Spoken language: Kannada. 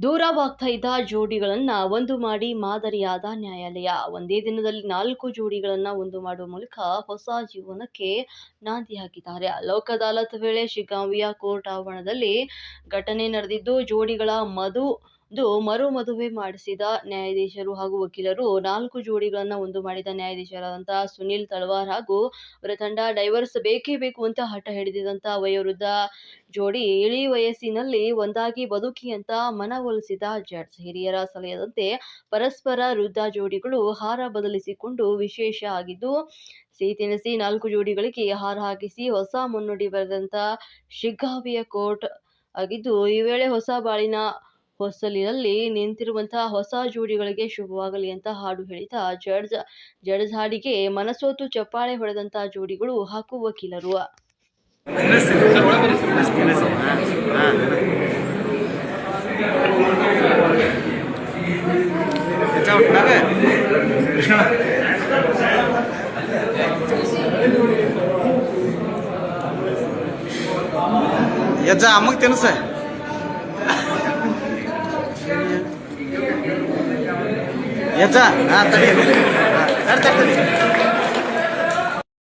ದೂರವಾಗ್ತಾ ಇದ್ದ ಜೋಡಿಗಳನ್ನು ಒಂದು ಮಾಡಿ ಮಾದರಿಯಾದ ನ್ಯಾಯಾಲಯ. ಒಂದೇ ದಿನದಲ್ಲಿ ನಾಲ್ಕು ಜೋಡಿಗಳನ್ನು ಒಂದು ಮಾಡುವ ಮೂಲಕ ಹೊಸ ಜೀವನಕ್ಕೆ ನಾಂದಿ ಹಾಕಿದ್ದಾರೆ ಲೋಕ ಅದಾಲತ್ ವೇಳೆ ಶಿಗ್ಗಾಂವಿಯ ಕೋರ್ಟ್ ಆವರಣದಲ್ಲಿ ಘಟನೆ ನಡೆದಿದ್ದು, ಜೋಡಿಗಳ ಮಧು ದು ಮರು ಮದುವೆ ಮಾಡಿಸಿದ ನ್ಯಾಯಾಧೀಶರು ಹಾಗೂ ವಕೀಲರು ನಾಲ್ಕು ಜೋಡಿಗಳನ್ನು ಒಂದು ಮಾಡಿದ ನ್ಯಾಯಾಧೀಶರಾದಂತಹ ಸುನಿಲ್ ತಳವಾರ್ ಹಾಗೂ ಅವರ ತಂಡ ಡೈವರ್ಸ್ ಬೇಕೇ ಬೇಕು ಅಂತ ಹಠ ಹಿಡಿದಿದ್ದಂತ ವಯೋವೃದ್ಧ ಜೋಡಿ ಇಳಿ ವಯಸ್ಸಿನಲ್ಲಿ ಒಂದಾಗಿ ಬದುಕಿ ಅಂತ ಮನವೊಲಿಸಿದ ಜಡ್ಜ್. ಹಿರಿಯರ ಸಲಹೆಯಂತೆ ಪರಸ್ಪರ ವೃದ್ಧ ಜೋಡಿಗಳು ಹಾರ ಬದಲಿಸಿಕೊಂಡು ವಿಶೇಷ ಆಗಿದ್ದು ಸಿಹಿ ತಿನಿಸಿ ನಾಲ್ಕು ಜೋಡಿಗಳಿಗೆ ಹಾರ ಹಾಕಿಸಿ ಹೊಸ ಮುನ್ನುಡಿ ಬರೆದಂತ ಶಿಗ್ಗಾವಿಯ ಕೋರ್ಟ್ ಆಗಿದ್ದು, ಈ ವೇಳೆ ಹೊಸ ಬಾಳಿನ ಹೊಸಲಿನಲ್ಲಿ ನಿಂತಿರುವಂತಹ ಹೊಸ ಜೋಡಿಗಳಿಗೆ ಶುಭವಾಗಲಿ ಅಂತ ಹಾಡು ಹೇಳಿದ ಜಡ್ಜ್ ಜಡ್ಜ್ ಹಾಡಿಗೆ ಮನಸೋತು ಚಪ್ಪಾಳೆ ಹೊಡೆದಂತಹ ಜೋಡಿಗಳು ಹಾಕು ವಕೀಲರು ಯಜ್ಜ, ಅಮ್ಮಗ್ ಯಜ್ಜ ಹಾ ತಡಿ ಹಾ, ತಡಿ, ತಡಿ, ತಡಿ.